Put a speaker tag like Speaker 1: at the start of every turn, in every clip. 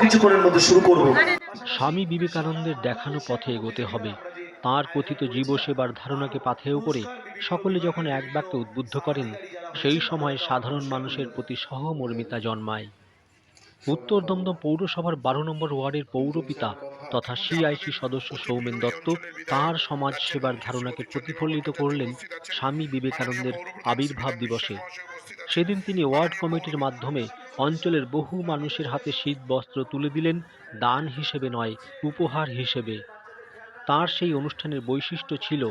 Speaker 1: কিছুক্ষণের মধ্যে শুরু করব।
Speaker 2: স্বামী বিবেকানন্দের দেখানো পথে এগোতে হবে। তাঁর কথিত জীবসেবার ধারণাকে পাথেয় করে সকলে যখন এক বাক্যে উদ্বুদ্ধ করেন, সেই সময় সাধারণ মানুষের প্রতি সহমর্মিতা জন্মায়। উত্তর দমদম পৌরসভার বারো নম্বর ওয়ার্ডের পৌরপিতা তথা সিআইসি সদস্য সৌমেন দত্ত তাঁর সমাজ সেবার ধারণাকে প্রতিফলিত করলেন স্বামী বিবেকানন্দের আবির্ভাব দিবসে। সেদিন তিনি ওয়ার্ড কমিটির মাধ্যমে অঞ্চলের বহু মানুষের হাতে শীত বস্ত্র তুলে দিলেন, দান হিসেবে নয়, উপহার হিসেবে। তার সেই অনুষ্ঠানের বৈশিষ্ট্য ছিল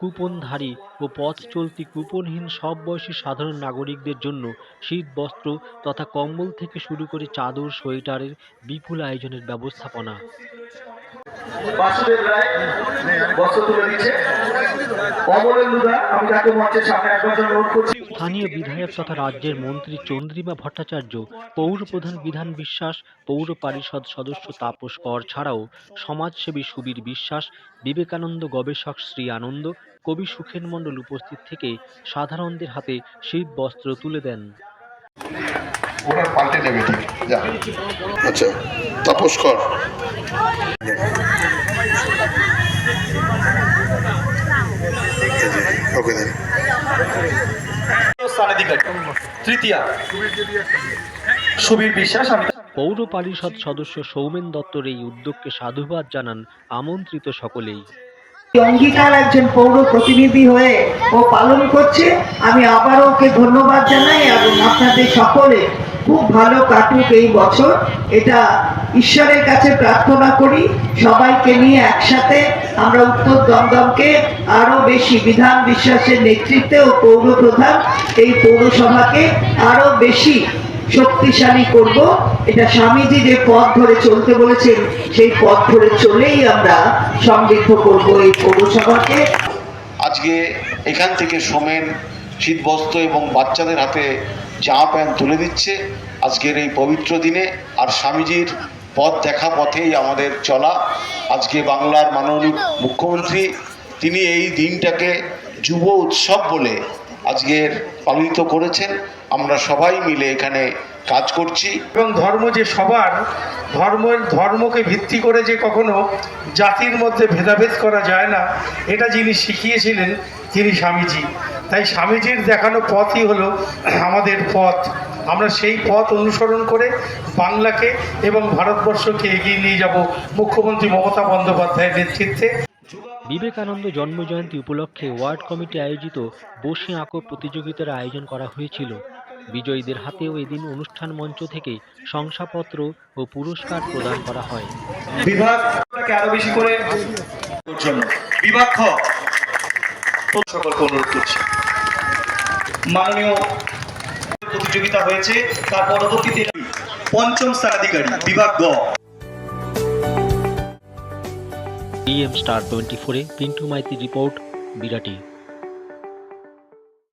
Speaker 2: কুপনধারী ও পথ চলতি কুপনহীন সব বয়সী সাধারণ নাগরিকদের জন্য শীত, বস্ত্র তথা কম্বল থেকে শুরু করে চাদর, সোয়েটারের বিপুল আয়োজনের ব্যবস্থাপনা।
Speaker 1: বাসুদেব রায় বস্ত্র তুলে দিচ্ছে।
Speaker 2: স্থানীয় বিধায়ক তথা রাজ্যের মন্ত্রী চন্দ্রিমা ভট্টাচার্য পৌর প্রধান বিধান বিশ্বাস পৌর পরিষদ সদস্য তাপস কর ছাড়াও সমাজসেবী সুবীর বিশ্বাস বিবেকানন্দ গবেষক শ্রী আনন্দ কবি সুখেন মণ্ডল উপস্থিত থেকে সাধারণদের হাতে শীত বস্ত্র তুলে দেন।
Speaker 3: ওরা পাল্টে নেবে ঠিক। যা আচ্ছা তাপস কর। ওকে দেন।
Speaker 1: তৃতীয়া সুবীর বিশ্বাস আমি
Speaker 2: পৌর পরিষদ সদস্য সৌমেন দত্তর এই উদ্যোগকে সাধুবাদ জানান আমন্ত্রিত সকলেই।
Speaker 4: অঙ্গীকার একজন পৌর প্রতিনিধি হয়ে ও পালন করছে। আমি আবারও ওকে ধন্যবাদ জানাই এবং আপনাদের সকলে খুব ভালো কাটুক এই বছর। এটা ঈশ্বরের কাছে প্রার্থনা করি, সবাইকে নিয়ে একসাথে আমরা উত্তর দমদমকে আরও বেশি বিধান বিশ্বাসের নেতৃত্বে ও পৌর প্রধান এই পৌরসভাকে আরও বেশি শক্তিশালী করব। এটা স্বামীজি যে পথ ধরে চলতে বলেছেন, সেই পথ ধরে চলেই আমরা সমৃদ্ধ করব এই পৌরসভাকে।
Speaker 3: আজকে এখান থেকে সোমেন, শীতবস্ত্র এবং বাচ্চাদের হাতে জামা প্যান্ট তুলে দিচ্ছে। আজকের এই পবিত্র দিনে আর স্বামীজির পথ দেখা পথেই আমাদের চলা। আজকে বাংলার মাননীয় মুখ্যমন্ত্রী, তিনি এই দিনটাকে যুব উৎসব বলে আজকের পালিত করেছেন। আমরা সবাই মিলে এখানে কাজ করছি।
Speaker 5: এবং ধর্ম যে সবার, ধর্মের, ধর্মকে ভিত্তি করে যে কখনো জাতির মধ্যে ভেদাভেদ করা যায় না, এটা যিনি শিখিয়েছিলেন, তিনি স্বামীজি। তাই স্বামীজির দেখানো পথই হলো আমাদের পথ। আমরা সেই পথ অনুসরণ করে বাংলাকে এবং ভারতবর্ষকে এগিয়ে নিয়ে যাব মুখ্যমন্ত্রী মমতা বন্দ্যোপাধ্যায়ের নেতৃত্বে।
Speaker 2: বিবেকানন্দ জন্মজয়ন্তী উপলক্ষে ওয়ার্ড কমিটি আয়োজিত বসে আঁকো প্রতিযোগিতার আয়োজন করা হয়েছিল। বিজয়ীদের হাতেও এদিন অনুষ্ঠান মঞ্চ থেকে শংসাপত্র ও পুরস্কার প্রদান করা হয়।
Speaker 1: বিভাগটাকে আরও বেশি করে বিভাগ প্রতিযোগিতা হয়েছে, তার পরবর্তীতে পঞ্চম স্থানাধিকারী বিভাগ গ।
Speaker 2: ইএম স্টার টোয়েন্টি ফোরে পিন্টু মাইতি রিপোর্ট বিরাটি।